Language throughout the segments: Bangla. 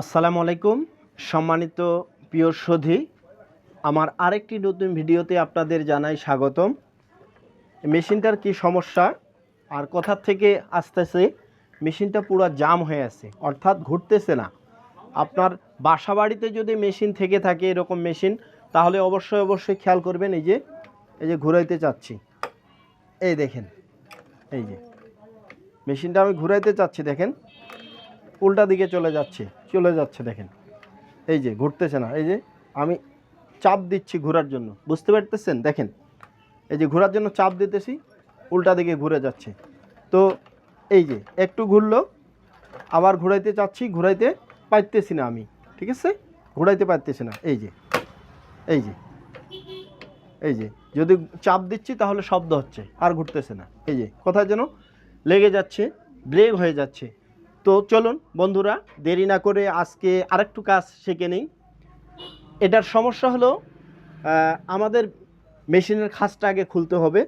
আসসালামু আলাইকুম, সম্মানিত প্রিয় সধি। আমার আরেকটি নতুন ভিডিওতে আপনাদের জানাই স্বাগতম। মেশিনটার কি সমস্যা? আর কোথা থেকে আসতেছে? মেশিনটা পুরো জাম হয়ে আছে, অর্থাৎ ঘুরতেছে না। আপনার বাসা বাড়িতে যদি মেশিন থেকে থাকে এরকম মেশিন, তাহলে অবশ্যই অবশ্যই খেয়াল করবেন এই যে এই যে ঘুরাইতে চাচ্ছি। এই দেখেন, এই যে, মেশিনটা আমি ঘুরাইতে চাচ্ছি, দেখেন। উল্টা দিকে চলে যাচ্ছে। চলে যাচ্ছে, দেখেন। এই যে, ঘুরতেছে না। এই যে, আমি চাপ দিচ্ছি ঘোরার জন্য। বুঝতে পারতেছেন? দেখেন, এই যে, ঘোরার জন্য চাপ দিতেছি, উল্টা দিকে ঘুরে যাচ্ছে। তো, এই যে, একটু ঘুরলো, আবার ঘুরাইতে চাচ্ছি, ঘুরাইতে পারতেছি না আমি। ঠিক আছে? ঘুরাইতে পারতেছি না। এই যে এই যে এই যে, যদি চাপ দিচ্ছি, তাহলে শব্দ হচ্ছে, আর ঘুরতেছে না। এই যে কোথায় যেন লেগে যাচ্ছে ব্রেক হয়ে যাচ্ছে। তো চলুন বন্ধুরা, দেরি না করে আজকে আরেকটু কাজ শিখে নিই। এটার সমস্যা হলো আমাদের মেশিনের খাঁজটা আগে খুলতে হবে।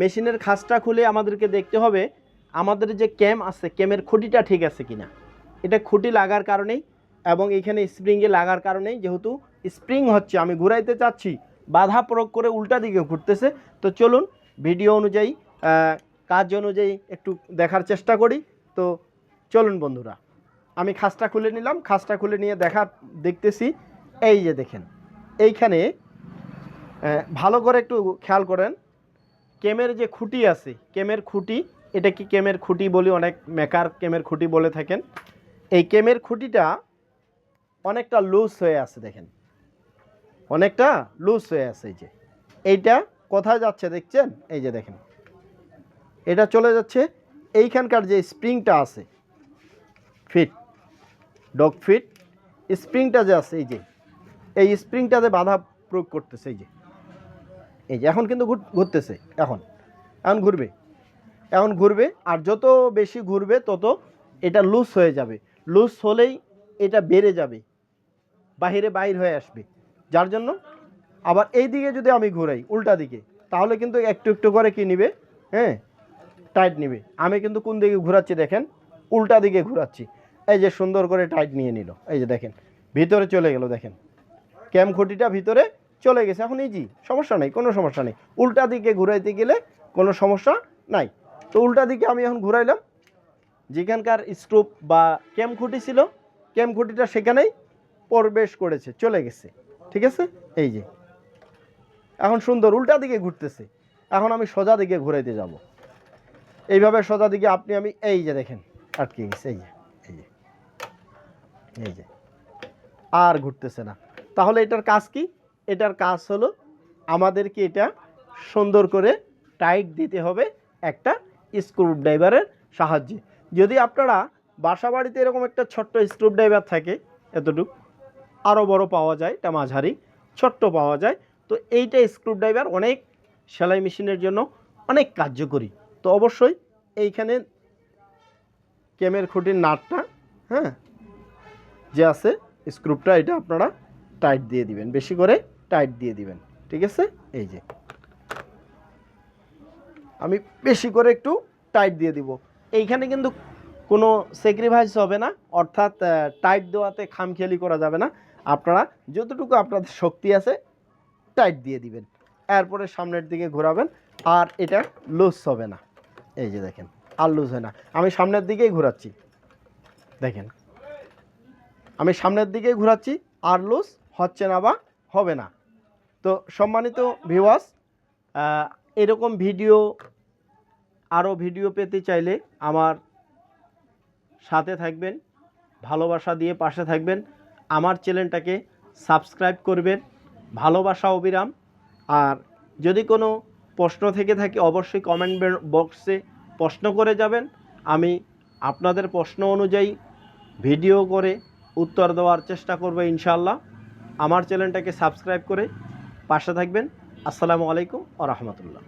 মেশিনের খাঁজটা খুলে আমাদেরকে দেখতে হবে, আমাদের যে ক্যাম আছে, ক্যামের খুঁটিটা ঠিক আছে কিনা। এটা খুঁটি লাগার কারণেই এবং এখানে স্প্রিংয়ে লাগার কারণেই যেহেতু স্প্রিং হচ্ছে, আমি ঘুরাইতে চাচ্ছি, বাধা প্রয়োগ করে উল্টা দিকে ঘুরতেছে। তো চলুন, ভিডিও অনুযায়ী কাজ অনুযায়ী একটু দেখার চেষ্টা করি। তো চলুন বন্ধুরা, আমি খাসটা খুলে নিলাম, খাসটা খুলে নিয়ে দেখা দেখতেছি, এই যে দেখেন, এইখানে ভালো করে একটু খেয়াল করেন, কেমের যে খুঁটি আছে, কেমের খুঁটি, এটা কি কেমের খুঁটি বলি অনেক মেকার কেমের খুঁটি বলে থাকেন, এই কেমের খুঁটিটা অনেকটা লুজ হয়ে আছে দেখেন, অনেকটা লুজ হয়ে আছে এই যে, এইটা কোথায় যাচ্ছে দেখছেন? এই যে দেখেন, এটা চলে যাচ্ছে, এইখানকার যে স্প্রিংটা আছে ফিট, ডগ ফিট, স্প্রিংটা যে আছে, এই যে, এই স্প্রিংটাতে বাধা প্রয়োগ করতেছে, এই যে এই যে, এখন কিন্তু ঘুর- ঘুরতেছে, এখন এখন ঘুরবে এখন ঘুরবে, আর যত বেশি ঘুরবে, তত এটা লুজ হয়ে যাবে লুজ হলেই এটা বেড়ে যাবে, বাহিরে বাইর হয়ে আসবে, যার জন্য আবার এই দিকে যদি আমি ঘুরাই, উল্টা দিকে, তাহলে কিন্তু একটু একটু করে কি নিবে হ্যাঁ টাইট নিবে, আমি কিন্তু কোন দিকে ঘোরাচ্ছি দেখেন, উল্টা দিকে ঘোরাচ্ছি এই যে সুন্দর করে টাইট নিয়ে নিল। এই যে দেখেন, ভিতরে চলে গেল, দেখেন। ক্যাম খুঁটিটা ভিতরে চলে গেছে। এখন ইজি সমস্যা নেই, কোনো সমস্যা নেই। উল্টা দিকে ঘুরাইতে গেলে কোনো সমস্যা নাই। তো উল্টা দিকে আমি এখন ঘুরাইলাম। যেখানকার স্ট্রোপ বা ক্যাম খুঁটি ছিল ক্যাম খুঁটিটা সেখানেই প্রবেশ করেছে, চলে গেছে। ঠিক আছে? এই যে। এখন সুন্দর উল্টা দিকে ঘুরতেছে। এখন আমি সোজা দিকে ঘুরাইতে যাব। এইভাবে সোজা দিকে আপনি, আমি এই যে দেখেন, আটকে গেছে, এই যে। এই যে, আর ঘুরতেছে না। তাহলে এটার কাজ কি? এটার কাজ হলো আমাদেরকে এটা সুন্দর করে টাইট দিতে হবে একটা স্ক্রু ড্রাইভারের সাহায্যে। যদি আপনারা বাসা বাড়িতে এরকম একটা ছোট্ট স্ক্রু ড্রাইভার থাকে, এতটুকু আরও বড় পাওয়া যায়, এটা মাঝারি, ছোট্ট পাওয়া যায়, তো এইটা স্ক্রু ড্রাইভার অনেক সেলাই মেশিনের জন্য অনেক কার্যকরী। তো অবশ্যই এইখানে ক্যামের খুঁটির নাটটা হ্যাঁ যে আছে স্ক্রুপটা এটা আপনারা টাইট দিয়ে দিবেন। বেশি করে টাইট দিয়ে দিবেন। ঠিক আছে? এই যে। আমি বেশি করে একটু টাইট দিয়ে দিব। এইখানে কিন্তু কোনো স্যাক্রিফাইস হবে না। অর্থাৎ টাইট দেওয়াতে খামখেয়ালি করা যাবে না। আপনারা যতটুকু আপনাদের শক্তি আছে টাইট দিয়ে দিবেন। এরপরে সামনের দিকে ঘোরাবেন। আর এটা লুজ হবে না। এই যে দেখেন, আর লুজ হয় না। আমি সামনের দিকেই ঘোরাচ্ছি। দেখেন। আমি সামনের দিকেই ঘোরাচ্ছি, আর লুজ হচ্ছে না বা হবে না। তো সম্মানিত ভিওয়াস এরকম ভিডিও, আরও ভিডিও পেতে চাইলে আমার সাথে থাকবেন, ভালোবাসা দিয়ে পাশে থাকবেন, আমার চ্যানেলটাকে সাবস্ক্রাইব করবেন, ভালোবাসা অবিরাম। আর যদি কোনো প্রশ্ন থেকে থাকে, অবশ্যই কমেন্ট বক্সে প্রশ্ন করে যাবেন। আমি আপনাদের প্রশ্ন অনুযায়ী ভিডিও করে উত্তর দেওয়ার চেষ্টা করব ইনশাল্লাহ আমার চ্যানেলটাকে সাবস্ক্রাইব করে পাশে থাকবেন। আসসালামু আলাইকুম ও রহমতুল্লাহ।